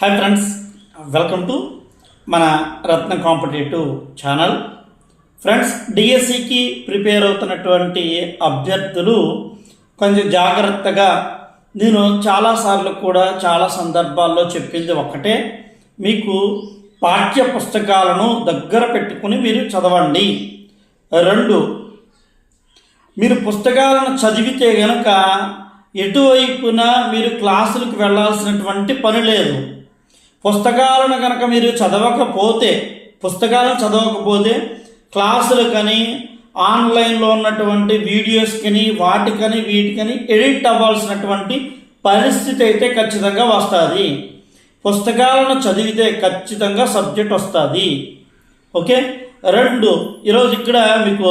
Hi friends welcome to మన Ratna competitive channel. Friends డిఎస్సికి prepare అవుతున్నటువంటి అభ్యర్థులు కొంచెం జాగ్రత్తగా నేను చాలాసార్లు కూడా చాలా సందర్భాల్లో చెప్పింది ఒకటే మీకు పాఠ్య పుస్తకాలను దగ్గర పెట్టుకుని మీరు చదవండి. రెండు మీరు పుస్తకాలను చదివితే కనుక ఎటువైపున మీరు క్లాసులకు వెళ్ళాల్సినటువంటి పని లేదు. పుస్తకాలను కనుక మీరు చదవకపోతే పుస్తకాలను చదవకపోతే క్లాసులకని ఆన్లైన్లో ఉన్నటువంటి వీడియోస్కని వాటికని వీటికని ఎడిట్ అవ్వాల్సినటువంటి పరిస్థితి అయితే ఖచ్చితంగా వస్తుంది. పుస్తకాలను చదివితే ఖచ్చితంగా సబ్జెక్ట్ వస్తుంది. ఓకే? రెండు ఈరోజు ఇక్కడ మీకు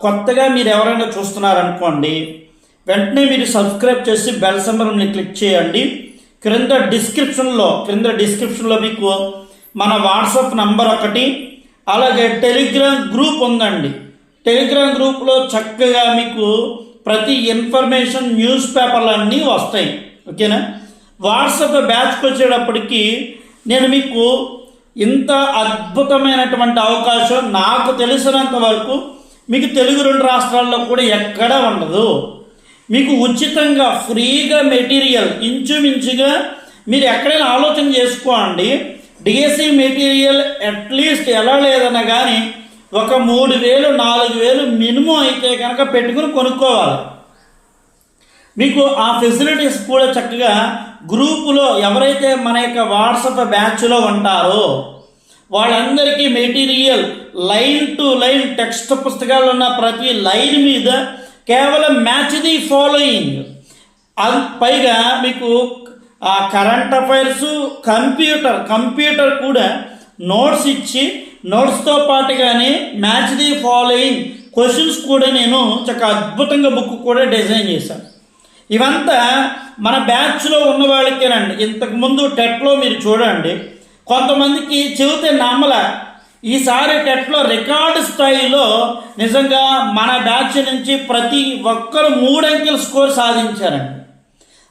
కొత్తగా మీరు ఎవరైనా చూస్తున్నారనుకోండి వెంటనే మీరు సబ్స్క్రైబ్ చేసి బెల్ సంబరంని క్లిక్ చేయండి. క్రింద డిస్క్రిప్షన్లో క్రింద డిస్క్రిప్షన్లో మీకు మన వాట్సాప్ నంబర్ ఒకటి అలాగే టెలిగ్రామ్ గ్రూప్ ఉందండి. టెలిగ్రామ్ గ్రూప్లో చక్కగా మీకు ప్రతి ఇన్ఫర్మేషన్ న్యూస్ పేపర్లు అన్నీ వస్తాయి. ఓకేనా? వాట్సాప్ బ్యాచ్కి వచ్చేటప్పటికి నేను మీకు ఇంత అద్భుతమైనటువంటి అవకాశం నాకు తెలిసినంత వరకు మీకు తెలుగు రెండు రాష్ట్రాల్లో కూడా ఎక్కడా ఉండదు. మీకు ఉచితంగా ఫ్రీగా మెటీరియల్ ఇంచుమించుగా మీరు ఎక్కడైనా ఆలోచన చేసుకోండి. డిఎస్సి మెటీరియల్ అట్లీస్ట్ ఎలా లేదన్నా కానీ ఒక మూడు వేలు నాలుగు వేలు మినిమం అయితే కనుక పెట్టుకుని కొనుక్కోవాలి. మీకు ఆ ఫెసిలిటీస్ కూడా చక్కగా గ్రూపులో ఎవరైతే మన యొక్క వాట్సాప్ బ్యాచ్లో ఉంటారో వాళ్ళందరికీ material line to line text పుస్తకాలు ఉన్న ప్రతి లైన్ మీద కేవలం మ్యాచ్ ది ఫాలోయింగ్ అది పైగా మీకు ఆ కరెంట్ అఫైర్స్ కంప్యూటర్ కంప్యూటర్ కూడా నోట్స్ ఇచ్చి నోట్స్తో పాటుగానే మ్యాచ్ ది ఫాలోయింగ్ క్వశ్చన్స్ కూడా నేను చక్కగా అద్భుతంగా బుక్ కూడా డిజైన్ చేశాను. ఇవంతా మన బ్యాచ్లో ఉన్న వాళ్ళకేనండి. ఇంతకుముందు టెట్లో మీరు చూడండి. కొంతమందికి చెబితే నమ్మల ఈసారి టెట్లో రికార్డు స్థాయిలో నిజంగా మన బ్యాచ్ నుంచి ప్రతి ఒక్కరు మూడంకెల స్కోర్ సాధించారండి.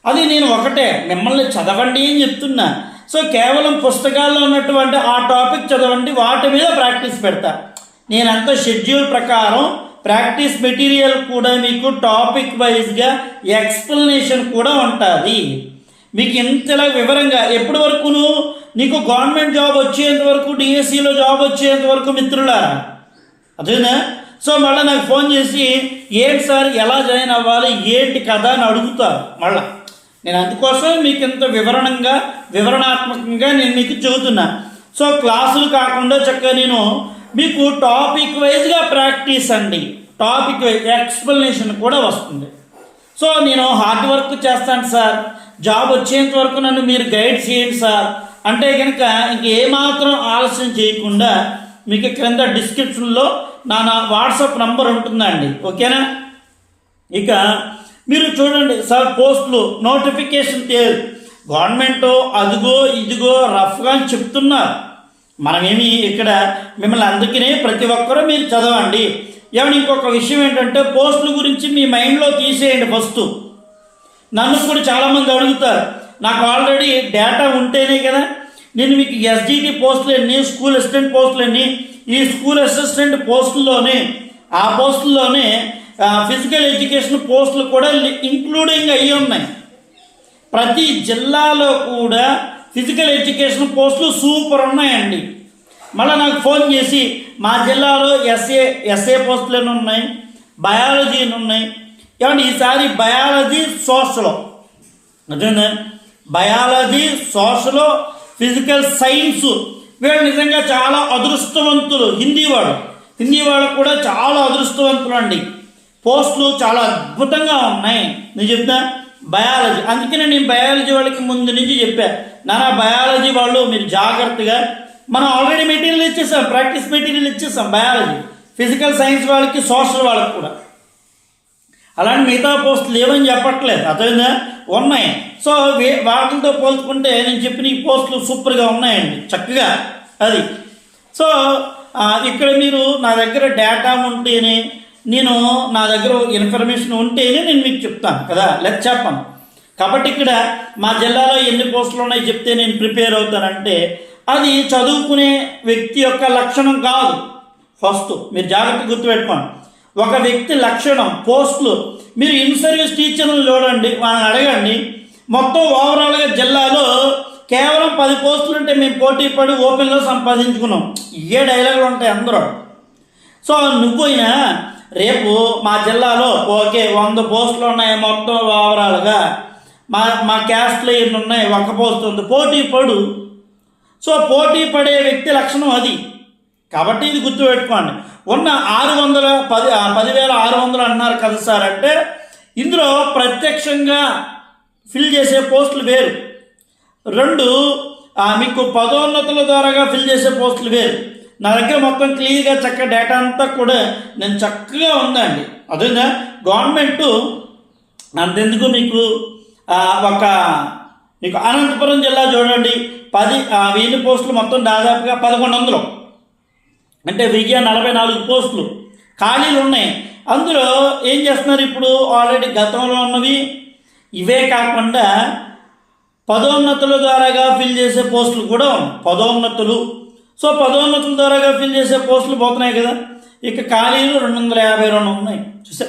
అది నేను ఒకటే మిమ్మల్ని చదవండి అని చెప్తున్నా. సో కేవలం పుస్తకాల్లో ఉన్నటువంటి ఆ టాపిక్ చదవండి వాటి మీద ప్రాక్టీస్ పెడతా. నేనంత షెడ్యూల్ ప్రకారం ప్రాక్టీస్ మెటీరియల్ కూడా మీకు టాపిక్ వైజ్గా ఎక్స్ప్లెనేషన్ కూడా ఉంటుంది. మీకు ఇంతలా వివరంగా ఎప్పటి వరకును నీకు గవర్నమెంట్ జాబ్ వచ్చేంత వరకు డిఎస్సిలో జాబ్ వచ్చేంత వరకు మిత్రులారా అదేనా? సో మళ్ళీ నాకు ఫోన్ చేసి ఏంటి సార్ ఎలా జాయిన్ అవ్వాలి? ఏంటి కథ? అని అడుగుతారు మళ్ళా. నేను అందుకోసం మీకు ఇంత వివరణంగా వివరణాత్మకంగా నేను మీకు చెబుతున్నా. సో క్లాసులు కాకుండా చక్కగా నేను మీకు టాపిక్ వైజ్గా ప్రాక్టీస్ అండి. టాపిక్ వైజ్ ఎక్స్ప్లెనేషన్ కూడా వస్తుంది. సో నేను హార్డ్ వర్క్ చేస్తాను సార్. జాబ్ వచ్చేంత వరకు నన్ను మీరు గైడ్ చేయండి సార్. అంటే కనుక ఇంక ఏమాత్రం ఆలస్యం చేయకుండా మీకు క్రింద డిస్క్రిప్షన్లో నా నా వాట్సాప్ నంబర్ ఉంటుందండి. ఓకేనా? ఇక మీరు చూడండి సార్ పోస్టులు నోటిఫికేషన్ తేరు గవర్నమెంట్ అదిగో ఇదిగో రఫ్గా అని చెప్తున్నారు. మనమేమి ఇక్కడ మిమ్మల్ని అందుకనే ప్రతి ఒక్కరూ మీరు చదవండి. ఏమని ఇంకొక విషయం ఏంటంటే పోస్టుల గురించి మీ మైండ్లో తీసేయండి ఫస్ట్. నన్ను కూడా చాలామంది అడుగుతారు. నాకు ఆల్రెడీ డేటా ఉంటేనే కదా నేను మీకు ఎస్జిటి పోస్టులు అన్నీ స్కూల్ అసిస్టెంట్ పోస్టులు ఎన్ని ఈ స్కూల్ అసిస్టెంట్ పోస్టుల్లోనే ఆ పోస్టుల్లోనే ఫిజికల్ ఎడ్యుకేషన్ పోస్టులు కూడా ఇంక్లూడింగ్ అయ్యి ఉన్నాయి. ప్రతి జిల్లాలో కూడా ఫిజికల్ ఎడ్యుకేషన్ పోస్టులు సూపర్ ఉన్నాయండి. మళ్ళీ నాకు ఫోన్ చేసి మా జిల్లాలో ఎస్ఏ ఎస్ఏ పోస్టులు అని ఉన్నాయి బయాలజీ అని ఉన్నాయి ఏమంటే ఈసారి బయాలజీ సోషల్ అదేనా బయాలజీ సోషల్ ఫిజికల్ సైన్స్. వీళ్ళు నిజంగా చాలా అదృష్టవంతులు. హిందీ వాళ్ళు. హిందీ వాళ్ళు కూడా చాలా అదృష్టవంతులు అండి పోస్టులు చాలా అద్భుతంగా ఉన్నాయి. నేను చెప్తా బయాలజీ. అందుకనే నేను బయాలజీ వాళ్ళకి ముందు నుంచి చెప్పా. నానా బయాలజీ వాళ్ళు మీరు జాగ్రత్తగా మనం ఆల్రెడీ మెటీరియల్ ఇచ్చేసాం. ప్రాక్టీస్ మెటీరియల్ ఇచ్చేసాం బయాలజీ. ఫిజికల్ సైన్స్ వాళ్ళకి సోషల్ వాళ్ళకి కూడా. అలాంటి మిగతా పోస్టులు లేవని చెప్పట్లేదు. అర్థమైందా? ఉన్నాయి. సో వాటితో పోల్చుకుంటే నేను చెప్పిన ఈ పోస్టులు సూపర్గా ఉన్నాయండి. చక్కగా అది. సో ఇక్కడ మీరు నా దగ్గర డేటా ఉంటేనే నేను నా దగ్గర ఇన్ఫర్మేషన్ ఉంటేనే నేను మీకు చెప్తాను కదా? లేదా చెప్పను. కాబట్టి ఇక్కడ మా జిల్లాలో ఎన్ని పోస్టులు ఉన్నాయి చెప్తే నేను ప్రిపేర్ అవుతానంటే అది చదువుకునే వ్యక్తి యొక్క లక్షణం కాదు. ఫస్ట్ మీరు జాగ్రత్త గుర్తుపెట్టుకోండి. ఒక వ్యక్తి లక్షణం పోస్టులు మీరు ఇన్ సర్వీస్ చూడండి వాళ్ళని అడగండి. మొత్తం ఓవరాల్గా జిల్లాలో కేవలం పది పోస్టులు ఉంటే మేము పోటీ పడి ఓపెన్లో సంపాదించుకున్నాం. ఏ డైలాగులు ఉంటాయి అందరూ. సో నువ్వైనా రేపు మా జిల్లాలో ఓకే వంద పోస్టులు ఉన్నాయి మొత్తం ఓవరాల్గా. మా మా క్యాస్ట్లో ఎన్ని ఉన్నాయి? ఒక పోస్ట్ ఉంది. పోటీ పడు. సో పోటీ పడే వ్యక్తి లక్షణం అది. కాబట్టి ఇది గుర్తుపెట్టుకోండి. ఉన్న ఆరు వందల పది పదివేల ఆరు వందలు అన్నారు కదా సార్ అంటే ఇందులో ప్రత్యక్షంగా ఫిల్ చేసే పోస్టులు వేరు. రెండు మీకు పదోన్నతుల ద్వారాగా ఫిల్ చేసే పోస్టులు వేరు. నా దగ్గర మొత్తం క్లియర్గా చక్క డేటా అంతా కూడా నేను చక్కగా ఉందండి. అదేనా గవర్నమెంట్ అంతెందుకు మీకు ఒక మీకు అనంతపురం జిల్లా చూడండి. పది ఆ, పోస్టులు మొత్తం దాదాపుగా పదకొండు వందలు అంటే వెయ్యి నలభై నాలుగు పోస్టులు ఖాళీలు ఉన్నాయి. అందులో ఏం చేస్తున్నారు ఇప్పుడు? ఆల్రెడీ గతంలో ఉన్నవి ఇవే కాకుండా పదోన్నతుల ద్వారాగా ఫిల్ చేసే పోస్టులు కూడా పదోన్నతులు. సో పదోన్నతుల ద్వారాగా ఫిల్ చేసే పోస్టులు పోతున్నాయి కదా. ఇక ఖాళీలు రెండు వందల యాభై రెండు ఉన్నాయి. చూసా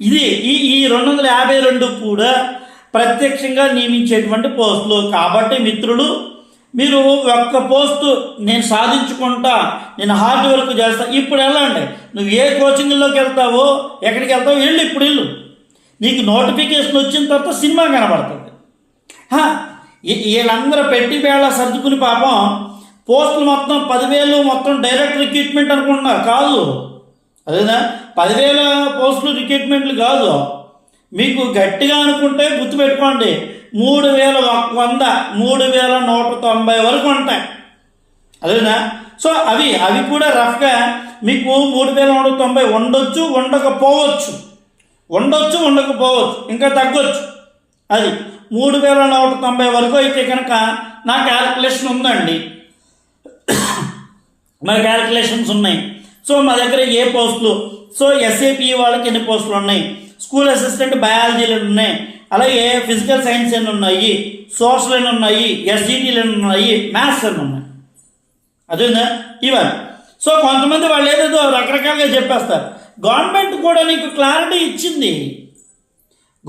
ఇది ఈ ఈ రెండు వందల యాభై రెండు కూడా ప్రత్యక్షంగా నియమించేటువంటి పోస్టులు. కాబట్టి మిత్రులు మీరు ఒక్క పోస్టు నేను సాధించుకుంటా నేను హార్డ్ వర్క్ చేస్తా ఇప్పుడు వెళ్ళండి. నువ్వు ఏ కోచింగ్లోకి వెళ్తావో ఎక్కడికి వెళ్తావో వెళ్ళు ఇప్పుడు వెళ్ళు. నీకు నోటిఫికేషన్ వచ్చిన తర్వాత సినిమా కనబడుతుంది. వీళ్ళందరూ పెట్టి వేళ సర్దుకుని పాపం పోస్టులు మొత్తం పదివేలు మొత్తం డైరెక్ట్ రిక్రూట్మెంట్ అనుకుంటున్నారు. కాదు. అదేనా? పదివేల పోస్టులు రిక్రూట్మెంట్లు కాదు. మీకు గట్టిగా అనుకుంటే గుర్తుపెట్టుకోండి. మూడు వేల వంద మూడు వేల నూట తొంభై వరకు ఉంటాయి. అదేనా? సో అవి అవి కూడా రఫ్గా మీకు మూడు వేల నూట తొంభై ఉండొచ్చు ఉండకపోవచ్చు ఉండొచ్చు ఉండకపోవచ్చు ఇంకా తగ్గొచ్చు. అది మూడు వేల నూట తొంభై వరకు అయితే కనుక నా క్యాలిక్యులేషన్ ఉందండి. మన క్యాలిక్యులేషన్స్ ఉన్నాయి. సో మా దగ్గర ఏ పోస్టులు సో ఎస్ఏపి వాళ్ళకి ఎన్ని పోస్టులు ఉన్నాయి? స్కూల్ అసిస్టెంట్ బయాలజీలు ఉన్నాయి. అలాగే ఫిజికల్ సైన్స్ ఎన్ని ఉన్నాయి? సోషల్ ఎన్ని ఉన్నాయి ఎస్జిటీలు ఎన్ని ఉన్నాయి మ్యాథ్స్ అని ఉన్నాయి. అదేనా ఇవన్నీ. సో కొంతమంది వాళ్ళు ఏదేదో రకరకాలుగా చెప్పేస్తారు. గవర్నమెంట్ కూడా నీకు క్లారిటీ ఇచ్చింది.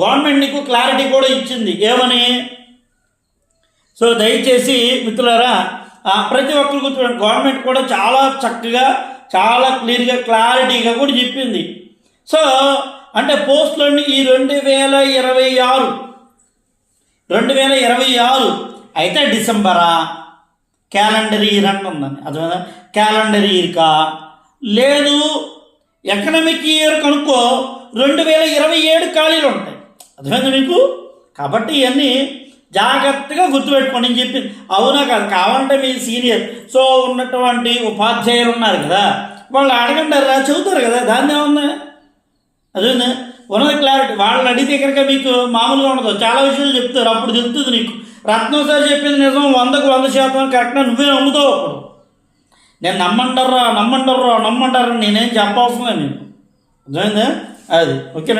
గవర్నమెంట్ నీకు క్లారిటీ కూడా ఇచ్చింది. ఏమని? సో దయచేసి మిత్రులారా ప్రతి ఒక్కరు గుర్తుపెట్టండి గవర్నమెంట్ కూడా చాలా చక్కగా చాలా క్లియర్గా క్లారిటీగా కూడా చెప్పింది. సో అంటే పోస్టులన్నీ ఈ రెండు వేల ఇరవై ఆరు. రెండు వేల ఇరవై ఆరు అయితే డిసెంబరా క్యాలెండర్ ఇయర్ అంటుందని అర్థమైందా? క్యాలెండర్ ఇయర్కా లేదు ఎకనామిక్ ఇయర్ కనుక్కో రెండు వేల ఇరవై ఏడు ఖాళీలు ఉంటాయి. అర్థమైంది మీకు? కాబట్టి ఇవన్నీ జాగ్రత్తగా గుర్తుపెట్టుకోండి. అని చెప్పి అవునా కాదు? కావాలంటే మీ సీనియర్. సో ఉన్నటువంటి ఉపాధ్యాయులు ఉన్నారు కదా. వాళ్ళు అడగండి రా చెబుతారు కదా. దాన్ని ఏమన్నా అదేనా ఉన్నది క్లారిటీ వాళ్ళని అడిగితే కనుక మీకు మామూలుగా ఉండదు. చాలా విషయాలు చెప్తారు. అప్పుడు తెలుస్తుంది నీకు. రత్నం సార్ చెప్పింది నిజం. వందకు వంద శాతం కరెక్ట్గా నువ్వే నమ్ముతావు అప్పుడు. నేను నమ్మంటారా? నమ్మంటారా? నమ్మంటారా నేనేం చెప్పవసరం నేను అర్థమైందా? అది. ఓకేనా?